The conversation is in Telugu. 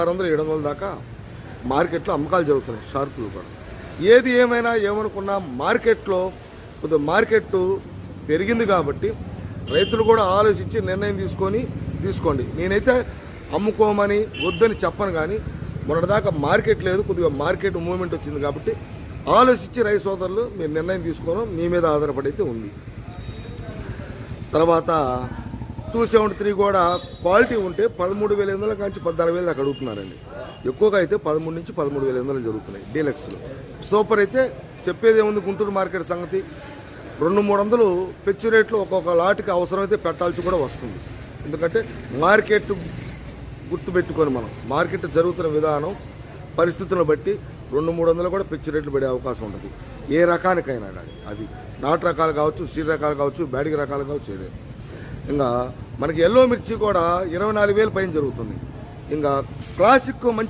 ఆరు వందలు ఏడు వందల దాకా మార్కెట్లో అమ్మకాలు జరుగుతున్నాయి షార్పులు కూడా. ఏది ఏమైనా ఏమనుకున్నా మార్కెట్లో కొద్దిగా మార్కెట్ పెరిగింది కాబట్టి రైతులు కూడా ఆలోచించి నిర్ణయం తీసుకొని తీసుకోండి. నేనైతే అమ్ముకోమని వద్దని చెప్పను కానీ మొన్నటిదాకా మార్కెట్ లేదు కొద్దిగా మార్కెట్ మూవ్మెంట్ వచ్చింది కాబట్టి ఆలోచించి రైతు సోదరులు మీరు నిర్ణయం తీసుకోవడం మీ మీద ఆధారపడి అయితే ఉంది. తర్వాత టూ సెవెంటీ త్రీ కూడా క్వాలిటీ ఉంటే పదమూడు వేల ఎనిమిది వందల నుంచి పద్నాలుగు వేలు దాకా అడుగుతున్నారండి. ఎక్కువగా అయితే పదమూడు నుంచి పదమూడు వేల ఎనిమిది వందలు జరుగుతున్నాయి డీలక్స్లో. సూపర్ అయితే చెప్పేది ఏముంది గుంటూరు మార్కెట్ సంగతి? రెండు మూడు వందలు పెచ్చు రేట్లు ఒక్కొక్క లాట్కి అవసరమైతే పెట్టాల్సి కూడా వస్తుంది. ఎందుకంటే మార్కెట్ గుర్తుపెట్టుకొని మనం మార్కెట్ జరుగుతున్న విధానం పరిస్థితులను బట్టి రెండు మూడు వందలు కూడా పిచ్చి రేట్లు పడే అవకాశం ఉంటుంది. ఏ రకానికైనా కానీ అది నాటు రకాలు కావచ్చు సీడ్ రకాలు కావచ్చు బ్యాడిగ రకాలు కావచ్చు ఏదే ఇంకా మనకి ఎల్లో మిర్చి కూడా ఇరవై నాలుగు వేలు పైన జరుగుతుంది. ఇంకా క్లాసిక్ మంచి